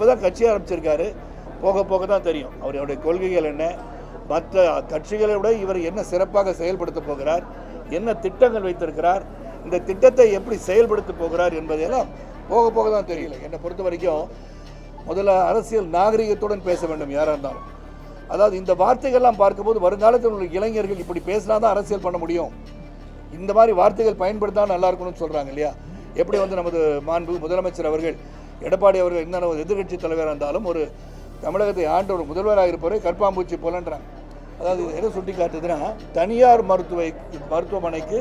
இப்போ தான் கட்சி ஆரம்பிச்சிருக்காரு. போக போக தான் தெரியும். அவருடைய கொள்கைகள் என்ன? மற்ற கட்சிகளை விட இவர் என்ன சிறப்பாக செயல்படுத்த போகிறார்? என்ன திட்டங்கள் வைத்திருக்கிறார்? இந்த திட்டத்தை எப்படி செயல்படுத்த போகிறார் என்பதையெல்லாம் போக போக தான் தெரியல. என்னை பொறுத்த வரைக்கும் முதல்ல அரசியல் நாகரிகத்துடன் பேச வேண்டும் யாராக இருந்தாலும். அதாவது இந்த வார்த்தைகள்லாம் பார்க்கும்போது வருங்காலத்தில் உள்ள இளைஞர்கள் இப்படி பேசினா தான் அரசியல் பண்ண முடியும். இந்த மாதிரி வார்த்தைகள் பயன்படுத்தினா நல்லா இருக்கணும்னு சொல்கிறாங்க இல்லையா? எப்படி வந்து நமது மாண்பு முதலமைச்சர் அவர்கள் எடப்பாடி அவர்கள் என்ன எதிர்க்கட்சி தலைவராக இருந்தாலும் ஒரு தமிழகத்தை ஆண்ட ஒரு முதல்வராக இருப்பவரை கற்பாம்பூச்சி போலன்றாங்க அதாவது இது எதை சுட்டி காட்டுதுன்னா தனியார் மருத்துவ மருத்துவமனைக்கு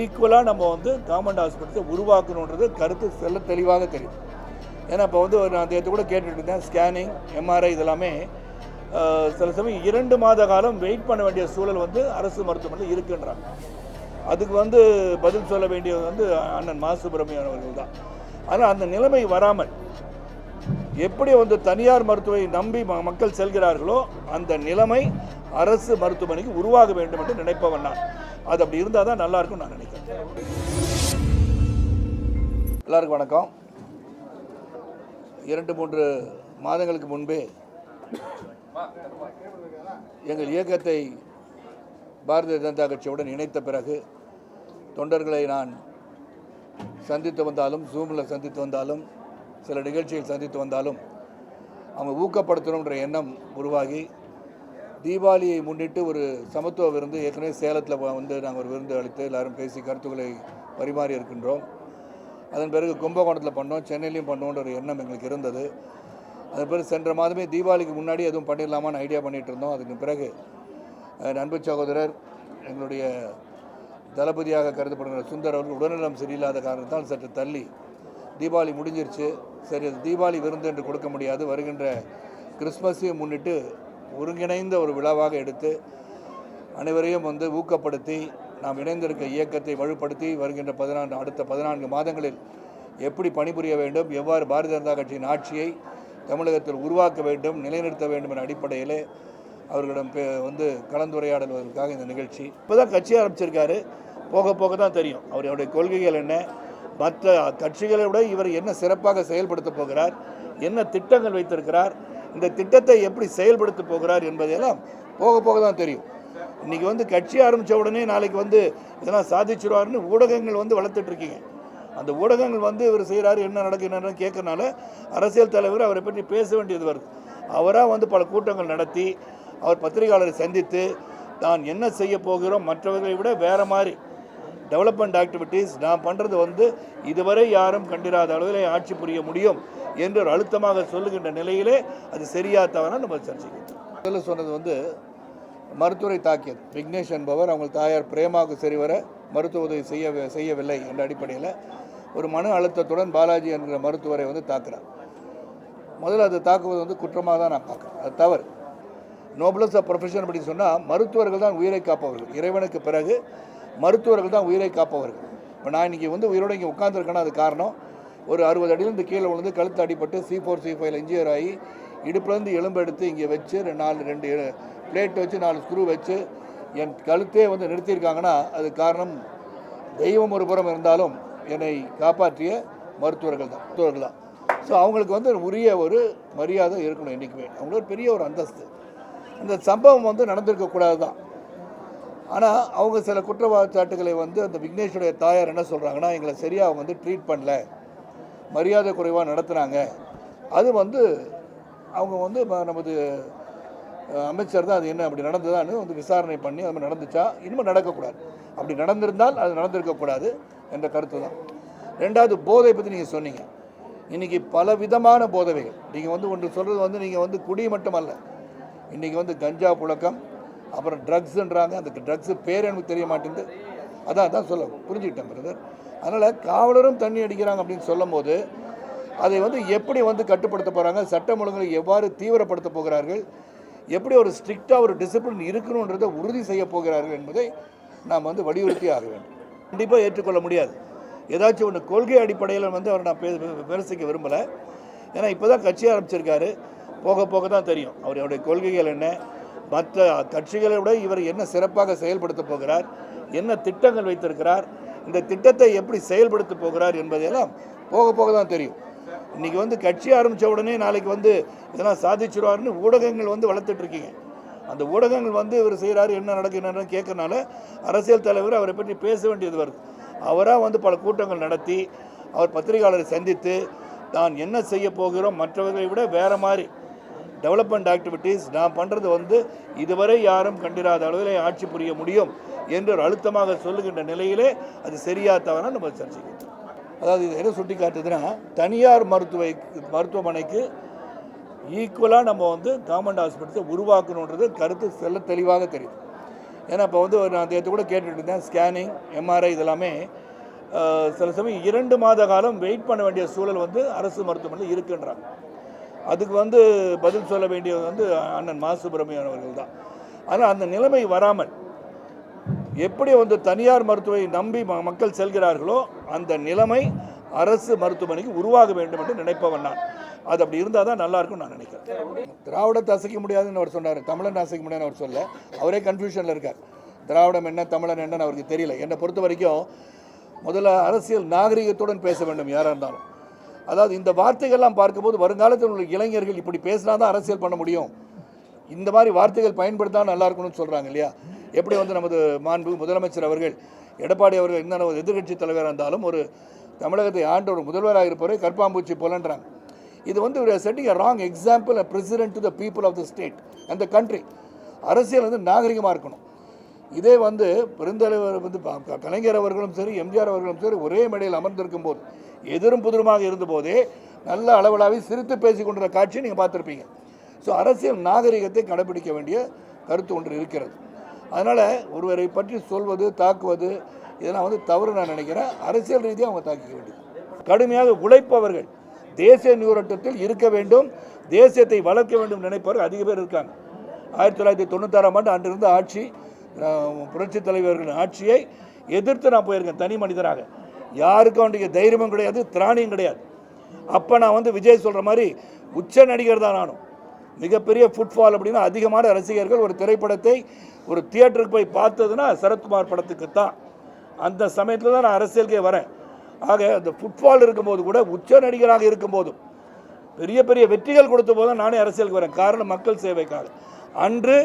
ஈக்குவலாக நம்ம வந்து கவர்மெண்ட் ஹாஸ்பிட்டலை உருவாக்கணுன்றது கருத்து செல்ல தெளிவாக தெரியும். ஏன்னா இப்போ வந்து ஒரு நான் தேர்த்து கூட கேட்டுட்டு இருந்தேன் ஸ்கேனிங் எம்ஆர்ஐ இதெல்லாமே சில சமயம் இரண்டு மாத காலம் வெயிட் பண்ண வேண்டிய சூழல் வந்து அரசு மருத்துவமனையில் இருக்குன்றாங்க. அதுக்கு வந்து பதில் சொல்ல வேண்டியது வந்து அண்ணன் மா. சுப்பிரமணியன் அவர்கள் தான். ஆனால் அந்த நிலைமை வராமல் எப்படி வந்து தனியார் மருத்துவை நம்பி மக்கள் செல்கிறார்களோ அந்த நிலைமை அரசு மருத்துவமனைக்கு உருவாக வேண்டும் என்று நினைப்பவன் நான். அது அப்படி இருந்தால் தான் நல்லா இருக்கும் நான் நினைக்கிறேன். எல்லாருக்கும் வணக்கம். இரண்டு மூன்று மாதங்களுக்கு முன்பே எங்கள் இயக்கத்தை பாரதிய ஜனதா கட்சியுடன் இணைத்த பிறகு தொண்டர்களை நான் சந்தித்து வந்தாலும் ஜூமில் சந்தித்து வந்தாலும் சில நிகழ்ச்சியில் சந்தித்து வந்தாலும் அவங்க ஊக்கப்படுத்தணுன்ற எண்ணம் உருவாகி தீபாவளியை முன்னிட்டு ஒரு சமத்துவ விருந்து ஏற்கனவே சேலத்தில் வந்து நாங்கள் ஒரு விருந்து அளித்து எல்லாரும் பேசி கருத்துக்களை பரிமாறி இருக்கின்றோம். அதன் பிறகு கும்பகோணத்தில் பண்ணோம் சென்னையிலையும் பண்ணோன்ற ஒரு எண்ணம் எங்களுக்கு இருந்தது. அதன் பிறகு சென்ற மாதமே தீபாவளிக்கு முன்னாடி எதுவும் பண்ணிடலாமான்னு ஐடியா பண்ணிகிட்டு இருந்தோம். அதுக்கு பிறகு நண்பு அன்பு சகோதரர் எங்களுடைய தளபதியாக கருதப்படுகிற சுந்தர் அவர்கள் உடல்நலம் சரியில்லாத காரணத்தால் சற்று தள்ளி. தீபாவளி முடிஞ்சிருச்சு. சரி அது தீபாவளி விருந்து என்று கொடுக்க முடியாது. வருகின்ற கிறிஸ்மஸையும் முன்னிட்டு ஒருங்கிணைந்த ஒரு விழாவாக எடுத்து அனைவரையும் வந்து ஊக்கப்படுத்தி நாம் இணைந்திருக்க இயக்கத்தை வலுப்படுத்தி வருகின்ற பதினான்கு அடுத்த பதினான்கு மாதங்களில் எப்படி பணிபுரிய வேண்டும் எவ்வாறு பாரதிய ஜனதா கட்சியின் ஆட்சியை தமிழகத்தில் உருவாக்க வேண்டும் நிலைநிறுத்த வேண்டும் என்ற அடிப்படையிலே அவர்களிடம் பே- வந்து கலந்துரையாடல்வதற்காக இந்த நிகழ்ச்சி. இப்போ தான் கட்சி ஆரம்பிச்சிருக்காரு. போக போக தான் தெரியும். அவருடைய கொள்கைகள் என்ன? மற்ற கட்சிகளை விட இவர் என்ன சிறப்பாக செயல்படுத்த போகிறார்? என்ன திட்டங்கள் வைத்திருக்கிறார்? இந்த திட்டத்தை எப்படி செயல்படுத்த போகிறார் என்பதையெல்லாம் போக போக தான் தெரியும். இன்றைக்கி வந்து கட்சி ஆரம்பித்த உடனே நாளைக்கு வந்து இதெல்லாம் சாதிச்சிருவார்னு ஊடகங்கள் வந்து வளர்த்துட்ருக்கீங்க. அந்த ஊடகங்கள் வந்து இவர் செய்கிறாரு என்ன நடக்கு என்னன்னு கேட்கறனால அரசியல் தலைவர் அவரை பற்றி பேச வேண்டியது வருது. அவராக வந்து பல கூட்டங்கள் நடத்தி அவர் பத்திரிகையாளரை சந்தித்து தான் என்ன செய்ய போகிறோம் மற்றவர்களை விட வேறு மாதிரி டெவலப்மெண்ட் ஆக்டிவிட்டீஸ் நான் பண்ணுறது வந்து இதுவரை யாரும் கண்டிராத அளவில் ஆட்சி புரிய முடியும் என்று ஒரு அழுத்தமாக சொல்லுகின்ற நிலையிலே அது சரியா தவறா நம்ம சர்ச்சைக்கிறோம் முதல்ல சொன்னது வந்து மருத்துவரை தாக்கியது. விக்னேஷ் என்பவர் அவங்க தாயார் பிரேமாவுக்கு சரிவர மருத்துவ உதவி செய்ய செய்யவில்லை என்ற அடிப்படையில் ஒரு மன அழுத்தத்துடன் பாலாஜி என்கிற மருத்துவரை வந்து தாக்குறார். முதல்ல அது தாக்குவது வந்து குற்றமாக தான் நான் பார்க்குறேன். அது தவறு. நோபலஸ் ஆஃப் ப்ரொஃபஷன் அப்படின்னு சொன்னால் மருத்துவர்கள் தான் உயிரை காப்பவர்கள். இறைவனுக்கு பிறகு மருத்துவர்கள் தான் உயிரை காப்பவர்கள். இப்போ நான் இன்றைக்கி வந்து உயிரோடு இங்கே உட்காந்துருக்கேன்னா அது காரணம். ஒரு அறுபது அடியிலேருந்து கீழே விழுந்து கழுத்து அடிபட்டு சி ஃபோர் சி ஃபைவ்ல இன்ஜியர் ஆகி இடுப்புலேருந்து எலும்பு எடுத்து இங்கே வச்சு ரெண்டு நாலு ரெண்டு பிளேட் வச்சு நாலு ஸ்க்ரூ வச்சு என் கழுத்தே வந்து நிறுத்தியிருக்காங்கன்னா அது காரணம் தெய்வம் ஒரு புறம் இருந்தாலும் என்னை காப்பாற்றிய மருத்துவர்கள் தான் மருத்துவர்கள் தான். ஸோ அவங்களுக்கு வந்து உரிய ஒரு மரியாதை இருக்கணும் என்றைக்குமே அவங்களுக்கு ஒரு பெரிய ஒரு அந்தஸ்து. இந்த சம்பவம் வந்து நடந்திருக்கக்கூடாது தான் ஆனால் அவங்க சில குற்றச்சாட்டுகளை வந்து அந்த விக்னேஷுடைய தாயார் என்ன சொல்கிறாங்கன்னா எங்களை சரியாக அவங்க வந்து ட்ரீட் பண்ணல. மரியாதை குறைவாக நடத்துகிறாங்க அது வந்து அவங்க வந்து ம- நமது அமைச்சர் தான் அது என்ன அப்படி நடந்ததான்னு வந்து விசாரணை பண்ணி அது நடந்துச்சா? இனிமேல் நடக்கக்கூடாது. அப்படி நடந்திருந்தால் அது நடந்திருக்கக்கூடாது என்ற கருத்து தான். ரெண்டாவது போதை பற்றி நீங்கள் சொன்னீங்க. இன்றைக்கி பல விதமான போதவைகள் நீங்கள் வந்து ஒன்று சொல்கிறது வந்து நீங்கள் வந்து குடி மட்டும் அல்ல இன்றைக்கி வந்து கஞ்சா புழக்கம் அப்புறம் ட்ரக்ஸுன்றாங்க அந்த ட்ரக்ஸு பேர் எனக்கு தெரிய மாட்டேங்குது. அதான் அதான் சொல்ல புரிஞ்சுக்கிட்டேன் பிரதர் அதனால் காவலரும் தண்ணி அடிக்கிறாங்க அப்படின்னு சொல்லும்போது அதை வந்து எப்படி வந்து கட்டுப்படுத்த போகிறாங்க சட்டம் ஒழுங்கை எவ்வாறு தீவிரப்படுத்த போகிறார்கள்? எப்படி ஒரு ஸ்ட்ரிக்டாக ஒரு டிசிப்ளின் இருக்கணுன்றதை உறுதி செய்ய போகிறார்கள் என்பதை நாம் வந்து வலியுறுத்தி ஆக வேண்டும். கண்டிப்பாக ஏற்றுக்கொள்ள முடியாது. ஏதாச்சும் ஒன்று கொள்கை அடிப்படையில் வந்து அவர் நான் பே விமர்சிக்க விரும்பலை. ஏன்னா இப்போ தான் கட்சி ஆரம்பிச்சிருக்காரு. போக போக தான் தெரியும். அவருடைய கொள்கைகள் என்ன? மற்ற கட்சிகளை விட இவர் என்ன சிறப்பாக செயல்படுத்த போகிறார்? என்ன திட்டங்கள் வைத்திருக்கிறார்? இந்த திட்டத்தை எப்படி செயல்படுத்த போகிறார் என்பதையெல்லாம் போக போக தான் தெரியும். இன்றைக்கி வந்து கட்சி ஆரம்பித்த உடனே நாளைக்கு வந்து இதெல்லாம் சாதிச்சிருவாருன்னு ஊடகங்கள் வந்து வளர்த்துட்டு இருக்கீங்க. அந்த ஊடகங்கள் வந்து இவர் செய்கிறாரு என்ன நடக்கு என்னன்னு கேட்கறனால அரசியல் தலைவர் அவரை பற்றி பேச வேண்டியது வருது. அவராக வந்து பல கூட்டங்கள் நடத்தி அவர் பத்திரிகையாளரை சந்தித்து தான் என்ன செய்ய போகிறோம் மற்றவர்களை விட வேறு மாதிரி டெவலப்மெண்ட் ஆக்டிவிட்டீஸ் நான் பண்ணுறது வந்து இதுவரை யாரும் கண்டிராத அளவில் ஆட்சி புரிய முடியும் என்று ஒரு அழுத்தமாக சொல்லுகின்ற நிலையிலே அது சரியா தவறா நம்ம சர்ச்சைக்கு அதாவது இது என்ன சுட்டி காட்டுதுன்னா தனியார் மருத்துவ மருத்துவமனைக்கு ஈக்குவலாக நம்ம வந்து கவர்மெண்ட் ஹாஸ்பிட்டல்ஸை உருவாக்கணுன்றது கருத்து செல்ல தெளிவாக தெரியுது. ஏன்னா இப்போ வந்து நான் தேர்த்து கூட கேட்டுட்டு இருந்தேன் ஸ்கேனிங் எம்ஆர்ஐ இதெல்லாமே சில சமயம் இரண்டு மாத காலம் வெயிட் பண்ண வேண்டிய சூழல் வந்து அரசு மருத்துவமனையில் இருக்குன்றாங்க. அதுக்கு வந்து பதில் சொல்ல வேண்டியது வந்து அண்ணன் மா. சுப்பிரமணியன் அவர்கள் தான். ஆனால் அந்த நிலைமை வராமல் எப்படி வந்து தனியார் மருத்துவை நம்பி ம- மக்கள் செல்கிறார்களோ அந்த நிலைமை அரசு மருத்துவமனைக்கு உருவாக வேண்டும் என்று நினைப்பவன் நான். அது அப்படி இருந்தால் தான் நல்லா இருக்கும்னு நான் நினைக்கிறேன். திராவிடத்தை அசைக்க முடியாதுன்னு அவர் சொன்னார். தமிழன் அசைக்க முடியாதுன்னு அவர் சொல்ல அவரே கன்ஃபியூஷனில் இருக்கார். திராவிடம் என்ன தமிழன் என்னன்னு அவருக்கு தெரியல. என்னை பொறுத்த வரைக்கும் முதல்ல அரசியல் நாகரிகத்துடன் பேச வேண்டும் யாராக இருந்தாலும். அதாவது இந்த வார்த்தைகள்லாம் பார்க்கும்போது வருங்காலத்தில் உள்ள இளைஞர்கள் இப்படி பேசினா தான் அரசியல் பண்ண முடியும். இந்த மாதிரி வார்த்தைகள் பயன்படுத்தா நல்லா இருக்கணும்னு சொல்கிறாங்க இல்லையா? எப்படி வந்து நமது மாண்பு முதலமைச்சர் அவர்கள் எடப்பாடி அவர்கள் என்ன ஒரு எதிர்க்கட்சி தலைவராக இருந்தாலும் ஒரு தமிழகத்தை ஆண்ட ஒரு முதல்வராக இருப்பவரை கற்பாம்பூச்சி போலன்றாங்க. இது வந்து ஒரு setting a wrong example a president to the people of the state அந்த கண்ட்ரி அரசியல் வந்து நாகரிகமாக இருக்கணும். இதே வந்து பெருந்தலைவர் வந்து கலைஞர் அவர்களும் சரி எம்ஜிஆர் அவர்களும் சரி ஒரே மேடையில் அமர்ந்திருக்கும் போது எதிரும் புதிருமாக இருந்தபோதே நல்ல அளவலாவி சிரித்து பேசி கொண்டிருந்த காட்சியை நீங்கள் பார்த்துருப்பீங்க. ஸோ அரசியல் நாகரிகத்தை கடைபிடிக்க வேண்டிய கருத்து ஒன்று இருக்கிறது. அதனால் ஒருவரை பற்றி சொல்வது தாக்குவது இதெல்லாம் வந்து தவறு நான் நினைக்கிறேன். அரசியல் ரீதியாக அவங்க தாக்கிக்க வேண்டியது. கடுமையாக உழைப்பவர்கள் தேசிய நீரோட்டத்தில் இருக்க வேண்டும் தேசியத்தை வளர்க்க வேண்டும் நினைப்பவர்கள் அதிக பேர் இருக்காங்க. ஆயிரத்தி தொள்ளாயிரத்தி தொண்ணூத்தாறாம் ஆண்டு அன்றிருந்த ஆட்சி புரட்சித் தலைவர்களின் ஆட்சியை எதிர்த்து நான் போயிருக்கேன் தனி மனிதராக. யாருக்கும் அவனுடைய தைரியமும் கிடையாது திராணியும் கிடையாது. அப்போ நான் வந்து விஜய் சொல்கிற மாதிரி உச்ச நடிகர் தான் நானும். மிகப்பெரிய ஃபுட்ஃபால் அப்படின்னா அதிகமான ரசிகர்கள் ஒரு திரைப்படத்தை ஒரு தியேட்டருக்கு போய் பார்த்ததுன்னா சரத்குமார் படத்துக்கு தான் அந்த சமயத்தில் தான் நான் அரசியலுக்கே வரேன். ஆக அந்த ஃபுட்பால் இருக்கும்போது கூட உச்ச நடிகராக இருக்கும்போதும் பெரிய பெரிய வெற்றிகள் கொடுத்த போதும் நானே அரசியலுக்கு வரேன். காரணம் மக்கள் சேவைக்காக. அன்று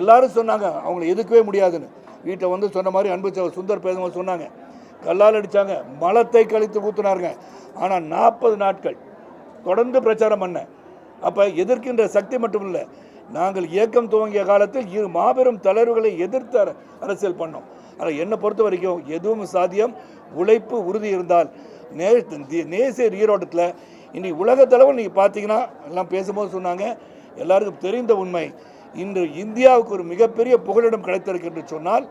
எல்லாரும் சொன்னாங்க அவங்களை எதுக்கவே முடியாதுன்னு. வீட்டை வந்து சொன்ன மாதிரி அன்பு சுந்தர் பேசும்போது சொன்னாங்க கல்லால் அடித்தாங்க மலத்தை கழித்து ஊத்துனாருங்க. ஆனால் நாற்பது நாட்கள் தொடர்ந்து பிரச்சாரம் பண்ணேன் அப்போ எதிர்க்கின்ற சக்தி மட்டும் இல்லை நாங்கள் இயக்கம் துவங்கிய காலத்தில் இரு மாபெரும் தலைவர்களை எதிர்த்து அரசியல் பண்ணோம். ஆனால் என்னை பொறுத்த வரைக்கும் எதுவும் சாத்தியம். உழைப்பு உறுதி இருந்தால் நே நேசியர் ஈரோட்டத்தில் இன்னைக்கு உலகத்தளவில் நீங்கள் பார்த்தீங்கன்னா எல்லாம் பேசும்போது சொன்னாங்க. எல்லாருக்கும் தெரிந்த உண்மை இன்று இந்தியாவுக்கு ஒரு மிகப்பெரிய புகலிடம் கிடைத்திருக்கு என்று சொன்னால்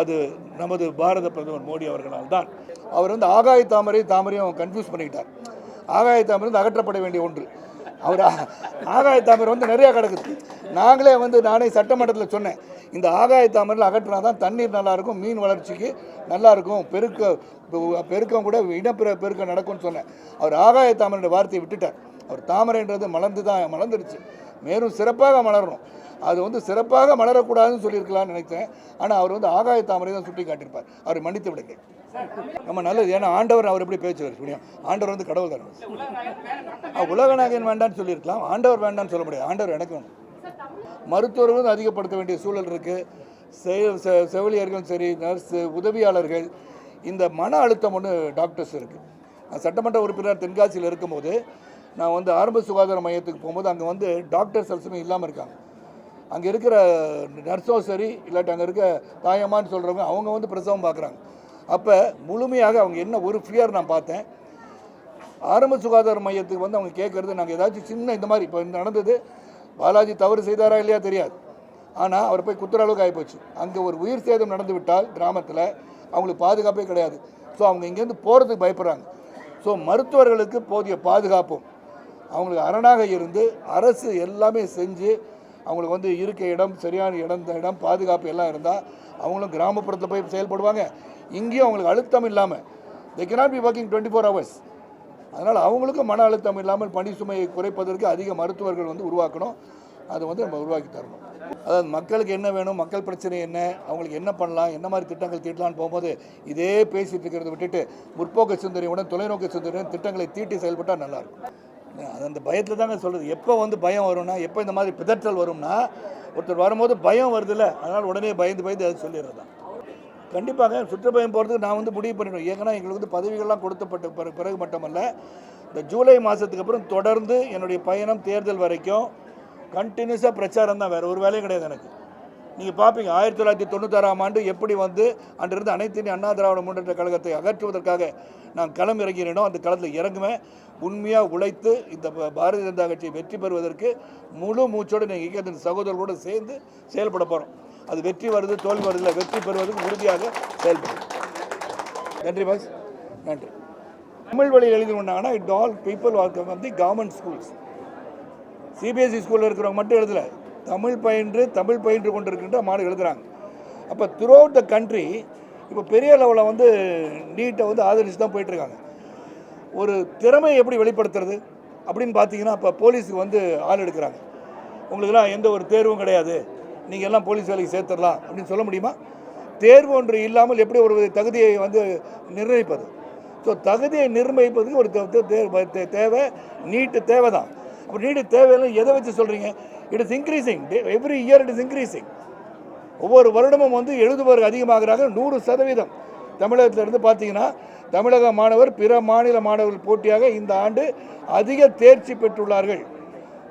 அது நமது பாரத பிரதமர் மோடி அவர்களால் தான் அவர் வந்து ஆகாய தாமரை தாமரையும் கன்ஃபியூஸ் பண்ணிக்கிட்டார். ஆகாய தாமரை வந்து அகற்றப்பட வேண்டிய ஒன்று. அவர் ஆகாய தாமரை வந்து நிறையா கிடக்குது. நாங்களே வந்து நானே சட்டமன்றத்தில் சொன்னேன். இந்த ஆகாய தாமரையில் அகற்றினா தான் தண்ணீர் நல்லாயிருக்கும் மீன் வளர்ச்சிக்கு நல்லாயிருக்கும் பெருக்க பெருக்கம் கூட இனப்பெரு பெருக்கம் நடக்கும்னு சொன்னேன். அவர் ஆகாய தாமரை வார்த்தையை விட்டுட்டார். அவர் தாமரைன்றது மலர்ந்து தான் மலர்ந்துடுச்சு மேலும் சிறப்பாக மலரணும். அது வந்து சிறப்பாக மலரக்கூடாதுன்னு சொல்லியிருக்கலாம்னு நினைத்தேன் ஆனால் அவர் வந்து ஆகாய தாமரை தான் சுட்டி காட்டியிருப்பார். அவர் மன்னித்து விடுங்கள். நம்ம நல்லது. ஏன்னா ஆண்டவர் அவர் எப்படி பேச்சுவார் புரியும் ஆண்டவர் வந்து கடவுள் தானே உலக நாயகன் வேண்டாம்னு சொல்லியிருக்கலாம். ஆண்டவர் வேண்டாம்னு சொல்ல முடியாது. ஆண்டவர் எனக்கு வேணும். மருத்துவர்கள் வந்து அதிகப்படுத்த வேண்டிய சூழல் இருக்குது செ- செவிலியர்களும் சரி நர்ஸு உதவியாளர்கள். இந்த மன அழுத்தம் ஒன்று டாக்டர்ஸ் இருக்குது நான் சட்டமன்ற உறுப்பினர் தென்காசியில் இருக்கும்போது நான் வந்து ஆரம்ப சுகாதார மையத்துக்கு போகும்போது அங்கே வந்து டாக்டர்ஸ் அரசுமே இல்லாமல் இருக்காங்க. அங்கே இருக்கிற நர்ஸும் சரி இல்லாட்டி அங்கே இருக்க தாயம்மான்னு சொல்கிறவங்க அவங்க வந்து பிரசவம் பார்க்குறாங்க அப்போ முழுமையாக அவங்க என்ன ஒரு ஃபியர் நான் பார்த்தேன். ஆரம்ப சுகாதார மையத்துக்கு வந்து அவங்க கேட்குறது நாங்கள் ஏதாச்சும் சின்ன இந்த மாதிரி இப்போ நடந்தது பாலாஜி தவறு செய்தாரா இல்லையா தெரியாது. ஆனால் அவர் போய் குத்துற அளவுக்கு ஆகிப்போச்சு அங்கே ஒரு உயிர் சேதம் நடந்து விட்டால் கிராமத்தில் அவங்களுக்கு பாதுகாப்பே கிடையாது. ஸோ அவங்க இங்கேருந்து போகிறதுக்கு பயப்படுறாங்க. ஸோ மருத்துவர்களுக்கு போதிய பாதுகாப்பும் அவங்களுக்கு அரணாக இருந்து அரசு எல்லாமே செஞ்சு அவங்களுக்கு வந்து இருக்க இடம் சரியான இடம் இந்த இடம் பாதுகாப்பு எல்லாம் இருந்தால் அவங்களும் கிராமப்புறத்தில் போய் செயல்படுவாங்க. இங்கேயும் அவங்களுக்கு அழுத்தம் இல்லாமல் they cannot be working twenty four hours அதனால் அவங்களுக்கும் மன அழுத்தம் இல்லாமல் பணி சுமையை குறைப்பதற்கு அதிக மருத்துவர்கள் வந்து உருவாக்கணும். அதை வந்து நம்ம உருவாக்கி தரணும். அதாவது மக்களுக்கு என்ன வேணும் மக்கள் பிரச்சனை என்ன அவங்களுக்கு என்ன பண்ணலாம் என்ன மாதிரி திட்டங்கள் தீட்டலாம்னு போகும்போது இதே பேசிகிட்டு இருக்கிறத விட்டுட்டு முற்போக்கு சிந்தனையுடன் தொலைநோக்கு சிந்தனையுடன் திட்டங்களை தீட்டி செயல்பட்டால் நல்லாயிருக்கும் அந்த பயத்தில் தாங்க சொல்கிறது எப்போ வந்து பயம் வரும்னா எப்போ இந்த மாதிரி பிதற்றல் வரும்னா ஒருத்தர் வரும்போது பயம் வருதுல்ல அதனால் உடனே பயந்து பயந்து அது சொல்லிடுறது தான் கண்டிப்பாக சுற்றுப்பயணம் போகிறதுக்கு நான் வந்து முடிவு பண்ணிடுவேன். ஏன்னா எங்களுக்கு வந்து பதவிகள்லாம் கொடுத்தப்பட்ட பிறகு பிறகு மட்டுமல்ல இந்த ஜூலை மாதத்துக்கு அப்புறம் தொடர்ந்து என்னுடைய பயணம் தேர்தல் வரைக்கும் கண்டினியூஸாக பிரச்சாரம் தான் வேறு ஒரு வேலையும் கிடையாது எனக்கு. நீங்கள் பார்ப்பீங்க ஆயிரத்தி தொள்ளாயிரத்தி தொண்ணூத்தாறாம் ஆண்டு எப்படி வந்து அன்றிருந்து அனைத்து அண்ணா திராவிட முன்னேற்ற கழகத்தை அகற்றுவதற்காக நான் களம் இறங்கினேனோ அந்த களத்தில் இறங்குவேன். உண்மையாக உழைத்து இந்த பாரதிய ஜனதா கட்சியை வெற்றி பெறுவதற்கு முழு மூச்சோடு நீங்கள் இயக்கத்தின் சகோதரர்களோடு சேர்ந்து செயல்பட போகிறோம் அது வெற்றி வருது தோல்வி வருதில்ல வெற்றி பெறுவதற்கு உறுதியாக செயல்படும் நன்றி பாஸ் நன்றி. தமிழ் வழியில் எழுதி கொண்டாங்கன்னா it all people are come the government schools. CBSE ஸ்கூலில் இருக்கிறவங்க மட்டும் எழுதலை. தமிழ் பயின்று தமிழ் பயின்று கொண்டிருக்கின்ற மாடு எழுதுகிறாங்க அப்போ த்ரூ அவுட் த கண்ட்ரி இப்போ பெரிய லெவலில் வந்து நீட்டை வந்து ஆதரிச்சு தான் போயிட்டுருக்காங்க. ஒரு திறமையை எப்படி வெளிப்படுத்துறது அப்படின்னு பார்த்தீங்கன்னா இப்போ போலீஸுக்கு வந்து ஆள் எடுக்கிறாங்க. உங்களுக்கெல்லாம் எந்த ஒரு தேர்வும் கிடையாது. நீங்கள் எல்லாம் போலீஸ் வேலைக்கு சேர்த்துடலாம் அப்படின்னு சொல்ல முடியுமா? தேர்வு ஒன்று இல்லாமல் எப்படி ஒரு தகுதியை வந்து நிர்ணயிப்பது? ஸோ தகுதியை நிர்ணயிப்பதுக்கு ஒரு தேவை நீட்டு தேவை தான் அப்போ நீட்டு தேவையில்லை எதை வச்சு சொல்கிறீங்க it is increasing every year it is increasing ஒவ்வொரு வருடமும் வந்து எழுதுபவர் அதிகமாகிறாங்க நூறு சதவீதம். தமிழகத்திலிருந்து பார்த்தீங்கன்னா தமிழக மாணவர் பிற மாநில மாணவர்கள் போட்டியாக இந்த ஆண்டு அதிக தேர்ச்சி பெற்றுள்ளார்கள்.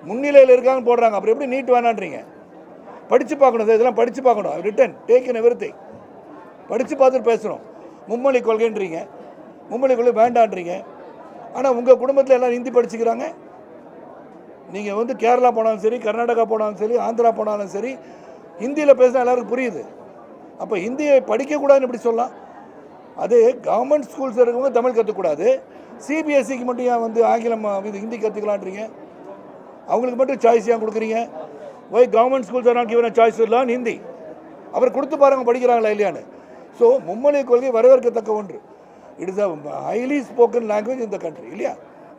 முன்னிலையில் இருக்காங்க போடுறாங்க. அப்புறம் எப்படி நீட் வேணான்றீங்க? படித்து பார்க்கணும் சார். இதெல்லாம் படித்து பார்க்கணும். ரிட்டன் டேக் இன் எவ்ரி படித்து பார்த்துட்டு பேசுகிறோம் மும்மொழி கொள்கைன்றீங்க. மும்மொழி கொள்கை வேண்டான்றீங்க. ஆனால் உங்கள் குடும்பத்தில் எல்லாம் ஹிந்தி படிச்சுக்கிறாங்க. நீங்கள் வந்து கேரளா போனாலும் சரி கர்நாடகா போனாலும் சரி ஆந்திரா போனாலும் சரி ஹிந்தியில் பேசினா எல்லாருக்கும் புரியுது. அப்போ ஹிந்தியை படிக்கக்கூடாதுன்னு எப்படி சொல்லலாம்? அது கவர்மெண்ட் ஸ்கூல்ஸ் இருக்கவங்க தமிழ் கற்றுக்கூடாது சிபிஎஸ்சிக்கு மட்டும் ஏன் வந்து ஆங்கிலம் இது ஹிந்தி கற்றுக்கலான்றீங்க அவங்களுக்கு மட்டும் சாய்ஸ் ஏன் கொடுக்குறீங்க? Why government schools are not choice இல்லான்னு Hindi அவர் கொடுத்து பாருங்க படிக்கிறாங்களா இல்லையான்னு. ஸோ மும்மொழி கொள்கை வரவேற்கத்தக்க ஒன்று. It is a highly spoken language இந்த கண்ட்ரி இல்லையா?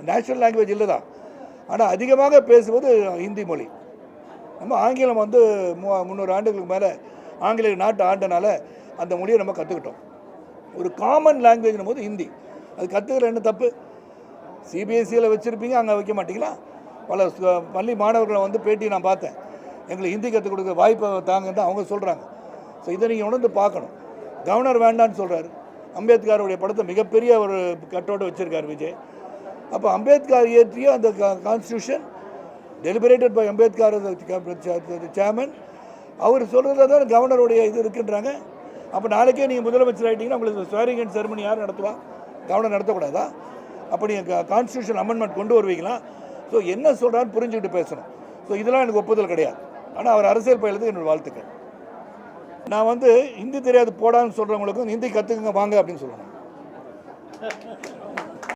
நேஷனல் லாங்குவேஜ் இல்லை தான் ஆனால் அதிகமாக பேசுவது ஹிந்தி மொழி. நம்ம ஆங்கிலம் வந்து மூ முந்நூறு ஆண்டுகளுக்கு மேலே ஆங்கிலேய நாட்டு ஆண்டனால அந்த மொழியை நம்ம கற்றுக்கிட்டோம் ஒரு காமன் லாங்குவேஜ்னும் போது ஹிந்தி. அது கற்றுக்கிற என்ன தப்பு? சிபிஎஸ்சியில் வச்சுருப்பீங்க அங்கே வைக்க மாட்டிங்களா? பல பள்ளி மாணவர்களை வந்து பேட்டி நான் பார்த்தேன். எங்களுக்கு ஹிந்தி கற்றுக் கொடுக்க வாய்ப்பை தாங்கன்னு தான் அவங்க சொல்கிறாங்க ஸோ இதை நீங்கள் உணர்ந்து பார்க்கணும். கவர்னர் வேண்டான்னு சொல்கிறாரு அம்பேத்கருடைய படத்தை மிகப்பெரிய ஒரு கட்டோடு வச்சுருக்கார் விஜய். அப்போ அம்பேத்கர் இயற்றிய அந்த constitution deliberated by Ambedkar chairman அவர் சொல்கிறத தான் கவர்னருடைய இது இருக்குன்றாங்க. அப்போ நாளைக்கே நீங்கள் முதலமைச்சர் ஆகிட்டீங்கன்னா உங்களுக்கு ஸ்வேரிங் அண்ட் செரமனி யார் நடத்துவா? கவர்னர் நடத்தக்கூடாதா? அப்போ நீங்கள் கான்ஸ்டியூஷன் அமெண்ட்மெண்ட் கொண்டு வருவீங்களா? ஸோ என்ன சொல்கிறான்னு புரிஞ்சுக்கிட்டு பேசணும். ஸோ இதெல்லாம் எனக்கு ஒப்புதல் கிடையாது. ஆனால் அவர் அரசியல் பயிலுக்கு என்னோடய வாழ்த்துக்கள். நான் வந்து ஹிந்தி தெரியாது போடான்னு சொல்கிறவங்களுக்கும் ஹிந்தி கற்றுக்குங்க வாங்க அப்படின்னு சொல்லணும்.